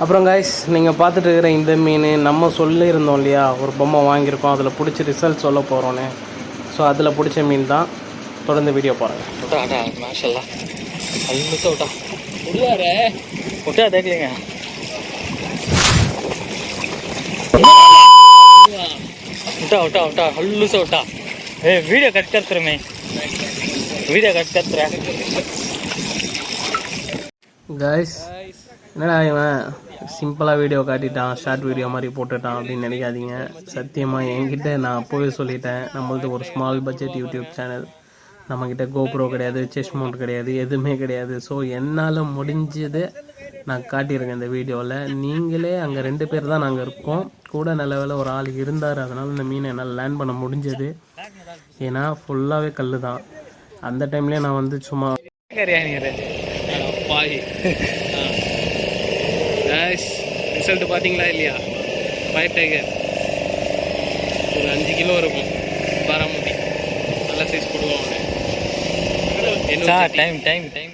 அப்புறம் காய்ஸ் நீங்கள் பார்த்துட்டு இருக்கிற இந்த மீன் நம்ம சொல்லியிருந்தோம் இல்லையா? ஒரு பொம்மை வாங்கியிருக்கோம் அதில் பிடிச்ச ரிசல்ட் சொல்ல போகிறோன்னு ஸோ அதில் பிடிச்ச மீன் தான். தொடர்ந்து வீடியோ பாருங்கள் தேக்கலீங்க. விட்டா விட்டா விட்டಾ. ಹಲ್ಲು ஏ video cut cut video cut video cut ಕರ್ತ್ರ guys என்னடா இவன்? சிம்பிளாக வீடியோ காட்டிட்டான் ஷார்ட் வீடியோ மாதிரி போட்டுட்டான் அப்படின்னு நினைக்காதீங்க. சத்தியமாக என்கிட்ட நான் அப்போவே சொல்லிட்டேன். நம்மளது ஒரு ஸ்மால் பட்ஜெட் யூடியூப் சேனல் நம்மக்கிட்ட கோப்ரோ கிடையாது செஸ் கிடையாது எதுவுமே கிடையாது. ஸோ என்னால் முடிஞ்சது நான் காட்டியிருக்கேன் இந்த வீடியோவில் நீங்களே அங்கே ரெண்டு பேர் தான் நாங்கள் இருக்கோம். கூட நிலவில் ஒரு ஆள் இருந்தார். அதனால் இந்த மீனை என்னால் லேண்ட் பண்ண முடிஞ்சது. ஏன்னா ஃபுல்லாகவே கல் தான் அந்த டைம்லேயே நான் வந்து சும்மா கேஷ் ரிசல்ட்டு பார்த்தீங்களா இல்லையா? ஃபைவ் டேக்கர் ஒரு அஞ்சு கிலோ இருக்கும். பாராமூட்டி. நல்ல சைஸ் கொடுவாங்க டைம் டைம் டைம்